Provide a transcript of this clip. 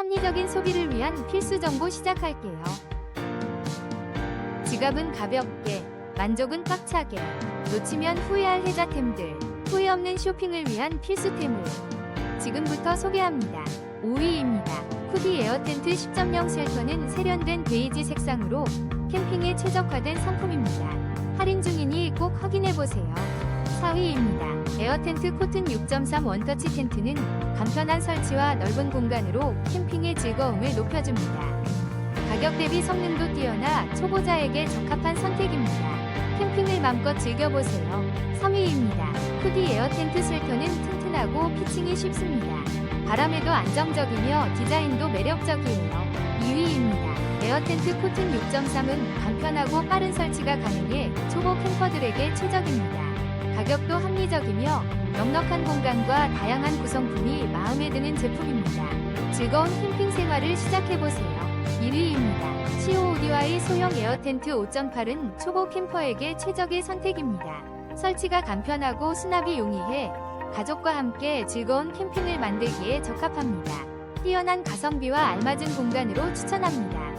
합리적인 소비를 위한 필수 정보 시작할게요. 지갑은 가볍게, 만족은 꽉차게, 놓치면 후회할 혜자템들, 후회 없는 쇼핑을 위한 필수템을 지금부터 소개합니다. 5위입니다. 후디 에어 텐트 10.0 쉘터는 세련된 베이지 색상으로 캠핑에 최적화된 상품입니다. 할인 중이니 꼭 확인해보세요. 4위입니다. 에어 텐트 코튼 6.3 원터치 텐트는 간편한 설치와 넓은 공간으로 캠핑의 즐거움을 높여줍니다. 가격 대비 성능도 뛰어나 초보자에게 적합한 선택입니다. 캠핑을 맘껏 즐겨보세요. 3위입니다. 후디 에어 텐트 쉘터는 튼튼하고 피칭이 쉽습니다. 바람에도 안정적이며 디자인도 매력적이에요. 2위입니다. 에어 텐트 코튼 6.3은 간편하고 빠른 설치가 가능해 초보 캠퍼들에게 최적입니다. 가격도 합리적이며 넉넉한 공간과 다양한 구성품이 마음에 드는 제품입니다. 즐거운 캠핑 생활을 시작해보세요. 1위입니다. COODY 소형 에어 텐트 5.8은 초보 캠퍼에게 최적의 선택입니다. 설치가 간편하고 수납이 용이해 가족과 함께 즐거운 캠핑을 만들기에 적합합니다. 뛰어난 가성비와 알맞은 공간으로 추천합니다.